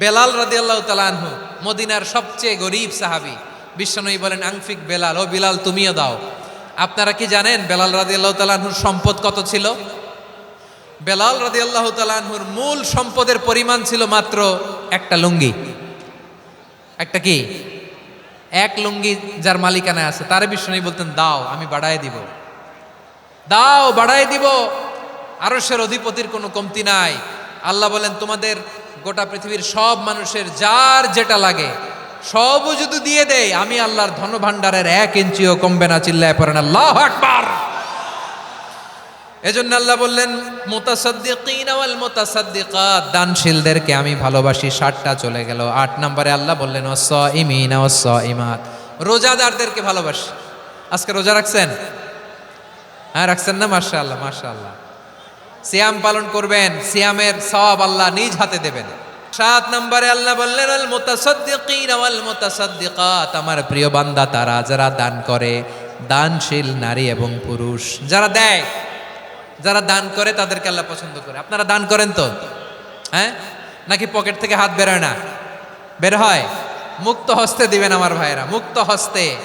বেলাল রাদি আল্লাহ তালানহু মদিনার সবচেয়ে গরিব সাহাবি। বিশ্বনয়ী বলেন, আংফিক বেলাল, ও বিলাল তুমিও দাও। আপনারা কি জানেন বেলাল রাদি আল্লাহ তালানহুর সম্পদ কত ছিল? বেলাল রাদি আল্লাহ তালানহুর মূল সম্পদের পরিমাণ ছিল মাত্র একটা লুঙ্গি। একটা কি? এক লুঙ্গি যার মালিকানায় আছে। তারে বিশ্বনয়ী বলতেন, দাও, আমি বাড়ায় দিব। দাও, বাড়ায় দিব। আরশের অধিপতির কোনো কমতি নাই। আল্লাহ বলেন, তোমাদের গোটা পৃথিবীর সব মানুষের যার যেটা লাগে সবও যদি দিয়ে দেয় আমি আল্লাহর ধন ভাণ্ডারের এক ইঞ্চিও কমবে না চিল্লায় পড়েন। আল্লাহ আকবার! এজন্য আল্লাহ বললেন, মোতাসাদ্দিকিন ওয়াল মোতাসাদ্দিকাত। দানশীলদেরকে আমি ভালোবাসি, ষাটটা চলে গেল। আট নম্বরে আল্লাহ বললেন ওয়াস ইমিন ওয়াস ইমাত রোজাদারদেরকে ভালোবাসি। আজকে রোজা রাখছেন? হ্যাঁ রাখছেন না? মাশাআল্লাহ মাশাআল্লাহ। সিয়াম পালন করবেন, সিয়ামের সব আল্লাহ নিজ হাতে দেবেন। সাত নম্বরে আল্লাহ বললেন, আল মুতাসাদ্দিকিন ওয়াল মুতাসাদ্দিকাত। আমার প্রিয় বান্দা, তারা যারা দান করে, দানশীল নারী এবং পুরুষ, যারা দেয়, যারা দান করে, তাদেরকে আল্লাহ পছন্দ করে। আপনারা দান করেন তো? হ্যাঁ? নাকি পকেট থেকে হাত বেরোয় না? বের হয়? মুক্ত হস্তে দিবেন আমার ভাইয়েরা, মুক্ত হস্তে।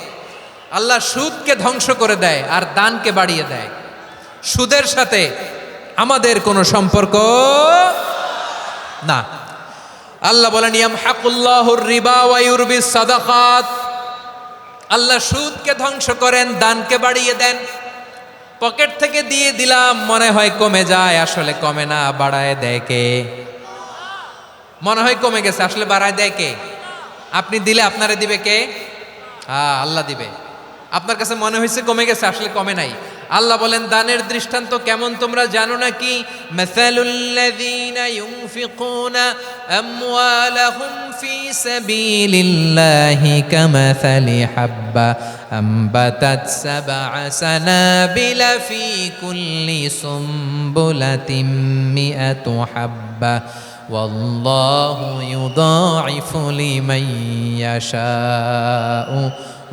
আল্লাহ সুদকে ধ্বংস করে দেয় আর দানকে বাড়িয়ে দেয়। সুদের সাথে আমাদের কোনো সম্পর্ক? না। আল্লাহ বলেন ইয়াম হাকুল্লাহুর রিবা ওয়ায়ুরবি সাদাকাত। আল্লাহ সুদকে ধ্বংস করেন, দানকে বাড়িয়ে দেন। পকেট থেকে দিয়ে দিলাম, মনে হয় কমে যায়, আসলে কমে না, বাড়ায় দেয় কে? মনে হয় কমে গেছে, আসলে বাড়ায় দেয় কে? আপনি দিলে আপনারে দিবে কে? হ্যাঁ আল্লাহ দিবে। আপনার কাছে মনে হয়েছে কমে গেছে, আসলে কমে নাই। আল্লাহ বলেন দানের দৃষ্টান্ত কেমন তোমরা জানো না কি মাসালুল্লাযীনা ইউনফিকুনা আমওয়ালাহুম ফি সাবিলিল্লাহি কামাসালি হাব্বা أنبتت سبع سنابل في كل سنبلة مئة حبة والله يضاعف لمن يشاء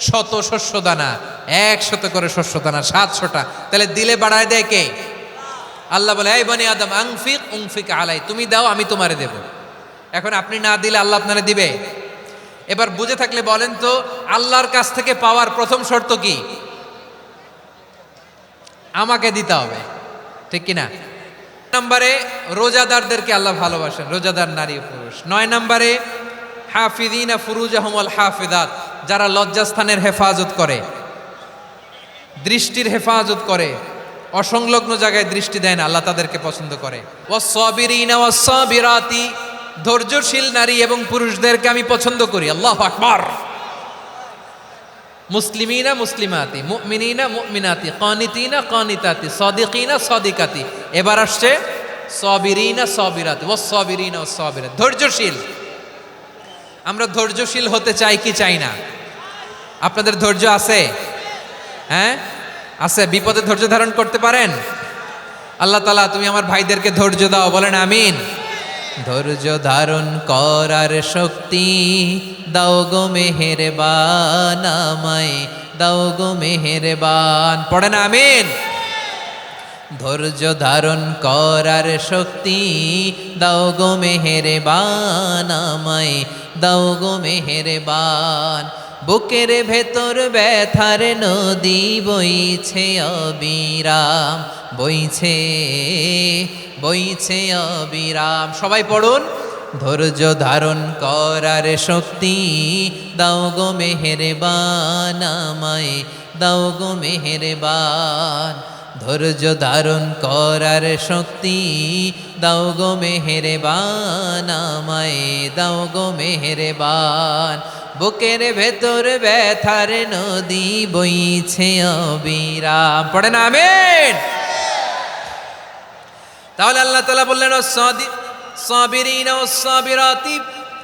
শত শস্য দানা একশত করে শস্য দানা সাতশোটা। তাহলে দিলে বাড়ায় দেয় কে? আল্লাহ বলে, এই বনি আদম, আংফিক, উংফিক আলাই। তুমি দাও, আমি তোমারে দেব। এখন আপনি না দিলে আল্লাহ আপনারে দিবে? এবার বুঝে থাকলে বলেন তো, আল্লাহর কাছ থেকে পাওয়ার প্রথম শর্ত কি? আমাকে দিতে হবে। ঠিক কিনা? নম্বরে, রোজাদারদেরকে আল্লাহ ভালোবাসেন। রোজাদার নারী পুরুষ। নয় নম্বরে, হাফিদিনা ফুরুজ আহমল হাফিদাত। যারা লজ্জাস্থানের হেফাজত করে, দৃষ্টির হেফাজত করে, অসংলগ্ন জায়গায় দৃষ্টি দেয় না, আল্লাহ তাদেরকে পছন্দ করে। ধৈর্যশীল নারী এবং পুরুষদেরকে আমি পছন্দ করি। আল্লাহ আকবার। মুসলিমিনা মুসলিমাতি, মুমিনিনা মুমিনাতি, কানিতিনা কানিতাতি, সদিকিনা সদিকাতি। এবার আসছে সবিরিনা সবিরাতি ও সবিরিনা ও সবিরাত ধৈর্যশীল। আমরা ধৈর্যশীল হতে চাই কি চাই না? আপনাদের ধৈর্য আছে? হ্যাঁ? আছে। বিপদে ধৈর্য ধারণ করতে পারেন? আল্লাহ তালা তুমি আমার ভাইদেরকে ধৈর্য দাও, বলেন আমিন। ধৈর্য ধারণ করার শক্তি দাও গো মেহেরবান আমায়, দাও গো মেহেরবান। পড়েন আমিন। ধৈর্য ধারণ করার শক্তি দাও গো মেহেরবান আমায়, দাও গো মেহেরবান। বুকের ভেতর ব্যথার নদী বইছে অবিরাম, বইছে বইছে অবিরাম। সবাই পড়ুন। ধৈর্য ধারণ করার শক্তি দাও গো মেহেরবান আমায়, দাও গো মেহেরবান। ধৈর্য ধারণ করার শক্তি। দাও গো মেহেরবান, আমায় দাও গো মেহেরবান। বুকের ভেতর ব্যথার নদী বইছে অবিরাম। পড়ে না আমেন। তাহলে আল্লাহ তালা বললেন সাবিরিন ও সাবিরাতি।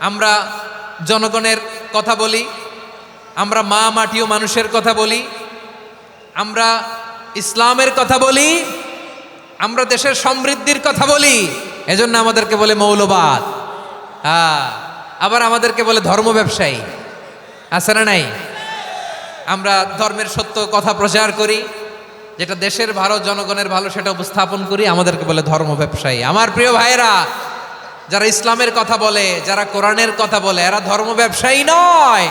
আমরা জনগণের কথা বলি, আমরা মা মাটি ও মানুষের কথা বলি, আমরা ইসলামের কথা বলি, আমরা দেশের সমৃদ্ধির কথা বলি, এজন্য আমাদেরকে বলে মৌলবাদ। হ্যাঁ আবার আমাদেরকে বলে ধর্ম ব্যবসায়ী। আছে না নাই? আমরা ধর্মের সত্য কথা প্রচার করি, যেটা দেশের ভালো, জনগণের ভালো, সেটা উপস্থাপন করি, আমাদেরকে বলে ধর্ম ব্যবসায়ী। আমার প্রিয় ভাইয়েরা যারা ইসলামের কথা বলে, যারা কোরআনের কথা বলে, এরা ধর্ম ব্যবসায়ী নয়।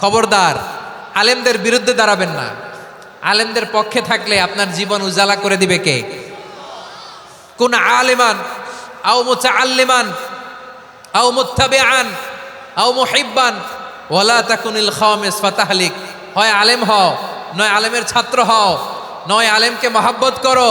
খবরদার, আলেমদের বিরুদ্ধে দাঁড়াবেন না। আলেমদের পক্ষে থাকলে আপনার জীবন উজালা করে দিবে কে? কোন আলেমান, আও মুচা আল্লিমান আও মুত্তাবে আন আও মুহিব্বান, ওয়ালা তাকুনিল হয় আলেম হও, নয় আলেমের ছাত্র হও, নয় আলেমকে মহাব্বত করো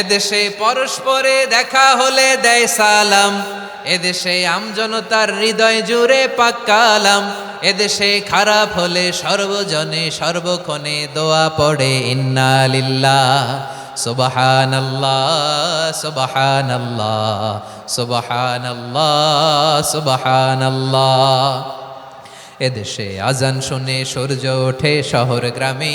এদেশে পরস্পরে দেখা হলে দেয় সালাম। এদেশে আমজনতার হৃদয় জুড়ে পাক্কালাম এদেশে খারাপ হলে সর্বজনে সর্বক্ষণে দোয়া পড়ে ইন্নালিল্লাহ সুবহানাল্লাহ সুবহানাল্লাহ সুবহানাল্লাহ সুবহানাল্লাহ। এদেশে আজান শুনে সূর্য ওঠে শহর গ্রামে।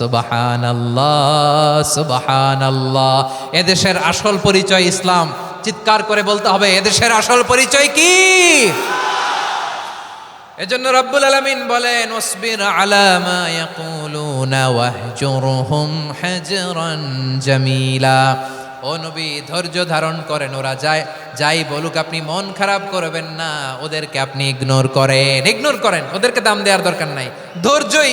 সুবাহান আল্লাহ সুবাহান আল্লাহ এদেশের আসল পরিচয় ইসলাম। চিৎকার করে বলতে হবে, এদেশের আসল পরিচয় কি? এজন্য রব্বুল আলামিন বলেন ওসবির আলা মা ইয়াকুলুনা ওয়াহজুরহুম হাজরান জামিলা। ও নবী, ধৈর্য ধারণ করেন, ওরা যায়, যাই বলুক, আপনি মন খারাপ করবেন না, ওদেরকে আপনি ইগনোর করেন। ইগনোর করেন, ওদেরকে দাম দেওয়ার দরকার নাই। ধৈর্যই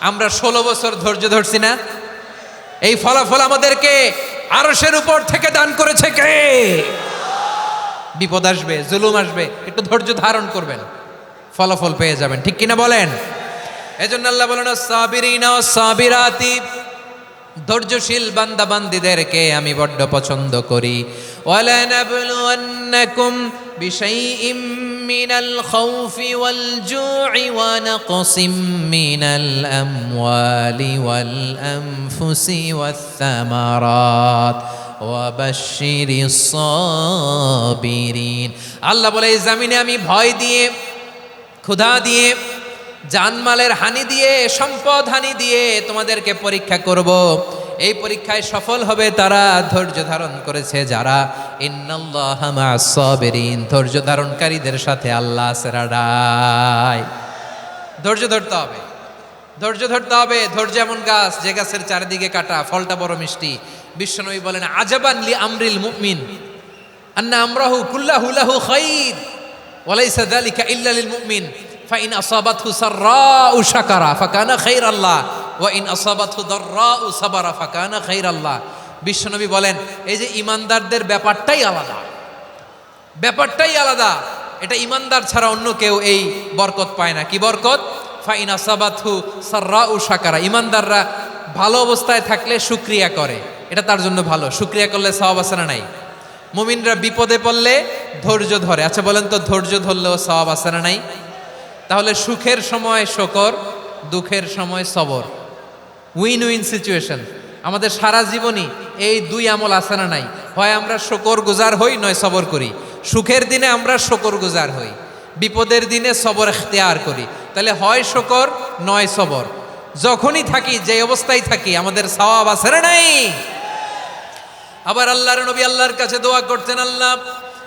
আমরা ষোলো বছর ধৈর্য ধরছি না? এই ফলাফল আমাদেরকে আরসের উপর থেকে দান করেছে কে? বিপদ আসবে, জুলুম আসবে, একটু ধৈর্য ধারণ করবেন, ফলাফল পেয়ে যাবেন। ঠিক কিনা বলেন? এজন্য আল্লাহ বলেন, সাবিরিনা সাবিরাতি। ধৈর্যশীল বান্দা বান্দিদেরকে আমি বড্ড পছন্দ করি। ولنبلونكم بشيء من الخوف والجوع ونقص من الأموال والأنفس والثمرات وبشر الصابرين الله বলে এই জামিনে আমি ভয় দিয়ে ক্ষুধা দিয়ে জানমালের হানি দিয়ে সম্পদ হানি দিয়ে তোমাদেরকে পরীক্ষা করব এই পরীক্ষায় সফল হবে তারা। ধৈর্য ধারণ করেছে যারা। ইন্নাল্লাহ মা'আস সাবিরিন। ধৈর্য ধারণকারীদের সাথে আল্লাহ ধৈর্য ধরতে হবে। ধৈর্য ধরতে হবে। ধৈর্য এমন গাছ, যে গাছের চারিদিকে কাটা, ফলটা বড় মিষ্টি। বিশ্বনবী বলেন, আজাবান লি আমরিল মুমিন। আন্না আমরাহু কুল্লাহু লাহু খাইর। ওয়ালাইসা যালিকা ইল্লা লিল মুমিন। ফাইন আসাবাতহু সাররাউ শাকারা। ফাকানা খাইরাল্লাহ। ওয়া ইন আসাবাতহু দাররাউ সাবারা ফাকানা খাইরাল্লাহ। বিশ্বনবী বলেন, এই যে ইমানদারদের ব্যাপারটাই আলাদা। ব্যাপারটাই আলাদা। এটা ইমানদার ছাড়া অন্য কেউ এই বরকত পায় না। কি বরকত? ফাইন আসাবাতহু সাররাউ শাকারা। ইমানদাররা ভালো অবস্থায় থাকলে শুক্রিয়া করে। এটা তার জন্য ভালো। শুক্রিয়া করলে সওয়াব আছে না নাই? মুমিনরা বিপদে পড়লে ধৈর্য ধরে। আচ্ছা বলেন তো, ধৈর্য ধরলেও সওয়াব আছে না নাই? তাহলে সুখের সময় শকর, দুঃখের সময় সবর। উইন উইন সিচুয়েশন আমাদের সারা জীবনই এই দুই আমল আছে না নাই? হয় আমরা শকর গুজার হই, নয় সবর করি। সুখের দিনে আমরা শকর গুজার হই। বিপদের দিনে সবর এখতেয়ার করি। তাহলে হয় শকর, নয় সবর। যখনই থাকি যে অবস্থায় থাকি, আমাদের সওয়াব আছে না নাই? আবার আল্লাহর নবী আল্লাহর কাছে দোয়া করতেন আল্লাহ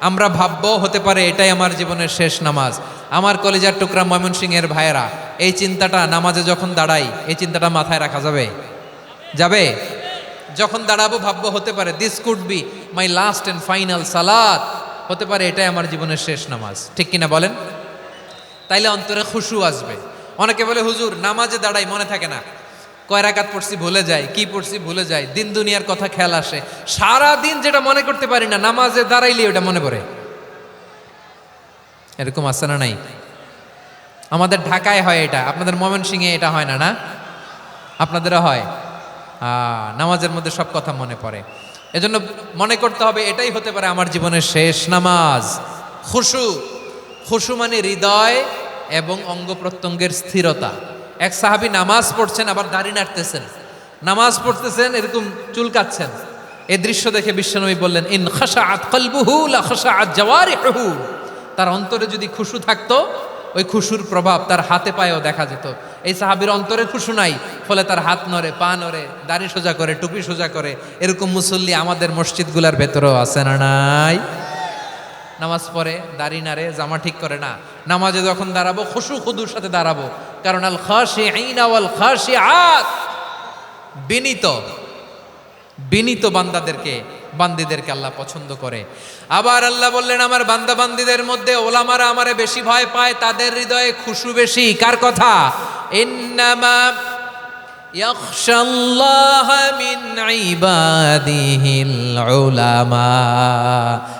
আমরা ভাববো হতে পারে এটাই আমার জীবনের শেষ নামাজ। আমার কলেজার টুকরা ময়মনসিংহের ভাইয়েরা, এই চিন্তাটা নামাজে যখন দাঁড়াই, এই চিন্তাটা মাথায় রাখা যাবে? যাবে? যখন দাঁড়াবো, ভাববো হতে পারে this could be my last and final salad হতে পারে এটাই আমার জীবনের শেষ নামাজ। ঠিক কিনা বলেন? তাইলে অন্তরে খুশু আসবে। অনেকে বলে, হুজুর, নামাজে দাঁড়াই মনে থাকে না। কয় রাকাত পড়ছি ভুলে যায় কি পড়ছি ভুলে যায় দিন দুনিয়ার কথা খেয়াল আসে। সারা দিন যেটা মনে করতে পারি না, নামাজে দাঁড়াইলে ওটা মনে পড়ে। এরকম আছে না নাই? আমাদের ঢাকায় হয় এটা, আপনাদের ময়মনসিংহে এটা হয় না না? আপনাদেরও হয়? নামাজের মধ্যে সব কথা মনে পড়ে। এজন্য মনে করতে হবে, এটাই হতে পারে আমার জীবনের শেষ নামাজ। খুশু খুশু মানে হৃদয় এবং অঙ্গ প্রত্যঙ্গের স্থিরতা। এক সাহাবি নামাজ পড়ছেন, আবার দাড়ি নাড়তেছেন। নামাজ পড়তেছেন, এরকম চুলকাচ্ছেন এই দৃশ্য দেখে বিশ্বনবী বললেন, ইন খাসা আত কলবুহু লা খাসা আত তার অন্তরে যদি খুশু থাকতো, ওই খুশুর প্রভাব তার হাতে পায়েও দেখা যেত। এই সাহাবির অন্তরে খুশু নাই, ফলে তার হাত নড়ে, পা নড়ে, দাড়ি সোজা করে, টুপি সোজা করে, এরকম মুসল্লি আমাদের মসজিদগুলার ভেতরেও আছে না নাই? নামাজ পড়ে, দাড়ি নাড়ে, জামা ঠিক করে না। নামাজে যখন দাঁড়াবো, খুশু খুদুর সাথে দাঁড়াবো। কারণ আল খাসে আইনাওয়াল খাসে খাসি আত বিনীত বিনীত বান্দাদেরকে, বান্দিদেরকে আল্লাহ পছন্দ করে। আবার আল্লাহ বললেন, আমার বান্দা বান্দিদের মধ্যে ওলামারা আমারে বেশি ভয় পায়, তাদের হৃদয়ে খুশু বেশি। কার কথা? ইন্নামা ইয়াখশাল্লাহ মিন ইবাদিহিল উলামা।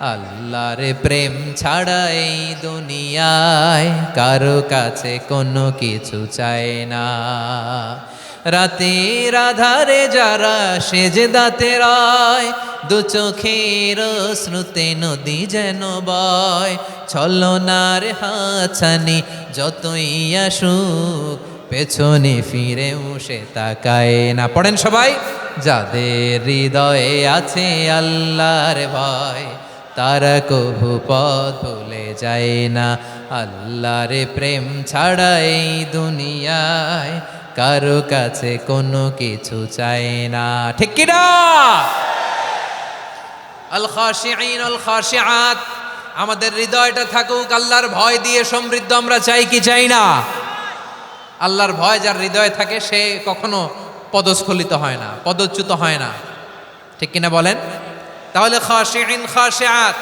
আল্লাহর প্রেম ছাড়া এই দুনিয়ায় কারও কাছে কোনো কিছু চায় না। রাতের আধারে যারা সেজে দাঁতে রায়, দু চোখের শ্রুতে নদী যেন বয়। ছলনার হাছানি যতই আসুক, পেছনে ফিরেও সে তাকায় না। পড়েন সবাই, যাদের হৃদয়ে আছে আল্লাহর ভয় তারা কভু পথ ভুলে যায় না। আল্লাহর প্রেম ছাড়া এই দুনিয়ায় কারও কাছে কোনো কিছু চায় না। ঠিক কিনা আল আল আমাদের হৃদয়টা থাকুক, আল্লাহর ভয় দিয়ে সমৃদ্ধ আমরা চাই কি চাই না? আল্লাহর ভয় যার হৃদয়ে থাকে, সে কখনো পদস্খলিত হয় না, পদচ্যুত হয় না। ঠিক কিনা বলেন? তাহলে খাশে খাশিআত।